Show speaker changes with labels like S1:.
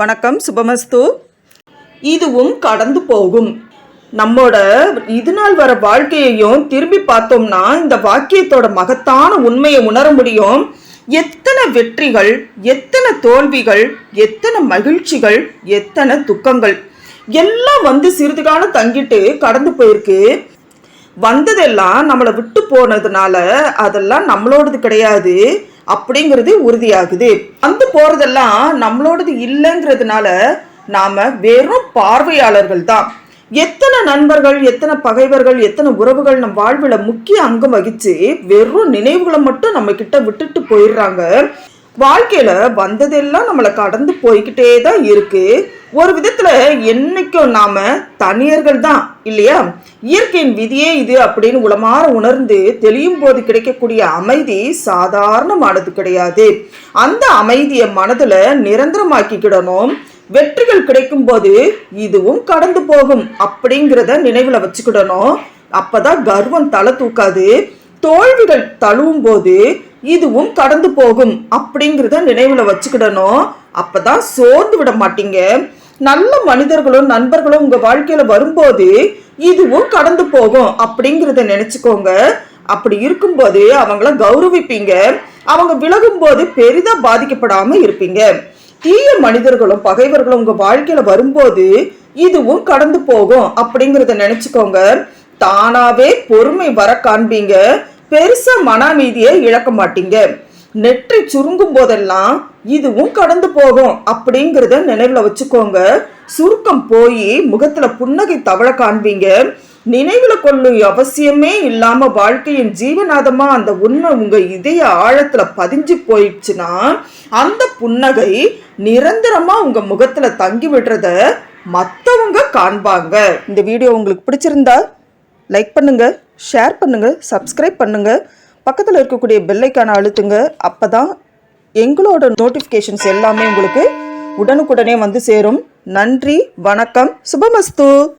S1: வணக்கம் சுபமஸ்து. இதுவும் கடந்து போகும். நம்மோட இது நாள் வர வாழ்க்கையையும் திரும்பி பார்த்தோம்னா இந்த வாக்கியத்தோட மகத்தான உண்மையை உணர முடியும். எத்தனை வெற்றிகள் எத்தனை தோல்விகள் எத்தனை மகிழ்ச்சிகள் எத்தனை துக்கங்கள். எல்லாம் வந்து சிறிது காலம் தங்கிட்டு கடந்து போயிருக்கு. வந்ததெல்லாம் நம்மளை விட்டு போனதுனால அதெல்லாம் நம்மளோடது கிடையாது. அப்படிங்கிறது உறுதியாகுது. வந்து போகிறதெல்லாம் நம்மளோடது இல்லைங்கிறதுனால நாம் வெறும் பார்வையாளர்கள் தான். எத்தனை நண்பர்கள் எத்தனை பகைவர்கள் எத்தனை உறவுகள் நம் வாழ்வில் முக்கிய அங்கம் வகிச்சு வெறும் நினைவுகளை மட்டும் நம்ம கிட்ட விட்டுட்டு போயிடுறாங்க. வாழ்க்கையில் வந்ததெல்லாம் நம்மளை கடந்து போய்கிட்டே தான் இருக்குது ஒரு விதத்துல என்னைக்கும் நாம தனியர்கள் தான் இல்லையா? இயற்கையின் விதியே இது அப்படின்னு உளமாற உணர்ந்து தெளியும் போது கிடைக்கக்கூடிய அமைதி சாதாரணமானது கிடையாது. அந்த அமைதியை மனதுல நிரந்தரமாக்கிக்கிடணும். வெற்றிகள் கிடைக்கும் போது இதுவும் கடந்து போகும் அப்படிங்கிறத நினைவுல வச்சுக்கிடணும். அப்பதான் கர்வம் தலை தூக்காது. தோல்விகள் தழுவும் போது இதுவும் கடந்து போகும் அப்படிங்கிறத நினைவுல வச்சுக்கிடணும். அப்பதான் சோர்ந்து விட மாட்டீங்க. நல்ல மனிதர்களும் நண்பர்களும் உங்க வாழ்க்கையில வரும்போது இதுவும் கடந்து போகும் அப்படிங்கிறத நினைச்சுக்கோங்க. அப்படி இருக்கும்போது அவங்கள கௌரவிப்பீங்க. அவங்க விலகும் போது பெரிதா பாதிக்கப்படாம இருப்பீங்க. தீய மனிதர்களும் பகைவர்களும் உங்க வாழ்க்கையில வரும்போது இதுவும் கடந்து போகும் அப்படிங்கிறத நினைச்சுக்கோங்க. தானாவே பொறுமை வர காண்பீங்க. பெருசா மன அமைதியை இழக்க மாட்டீங்க. நெற்றி சுருங்கும் போதெல்லாம் இதுவும் கடந்து போகும் அப்படிங்கிறத நினைவில் வச்சுக்கோங்க. சுருக்கம் போய் முகத்தில் புன்னகை தவழ காண்பீங்க. நினைவில் கொள்ளும் அவசியமே இல்லாமல் வாழ்க்கையின் ஜீவநாதமாக அந்த உண்மை உங்கள் இதய ஆழத்தில் பதிஞ்சு போயிடுச்சுன்னா அந்த புன்னகை நிரந்தரமாக உங்கள் முகத்தில் தங்கி விடுறத மற்றவங்க காண்பாங்க. இந்த வீடியோ உங்களுக்கு பிடிச்சிருந்தா லைக் பண்ணுங்கள் ஷேர் பண்ணுங்கள் சப்ஸ்கிரைப் பண்ணுங்கள் பக்கத்தில் இருக்கக்கூடிய பெல்லைக்கான அழுத்துங்க. அப்பதான் எங்களோட நோட்டிஃபிகேஷன்ஸ் எல்லாமே உங்களுக்கு உடனுக்குடனே வந்து சேரும். நன்றி வணக்கம் சுபமஸ்து.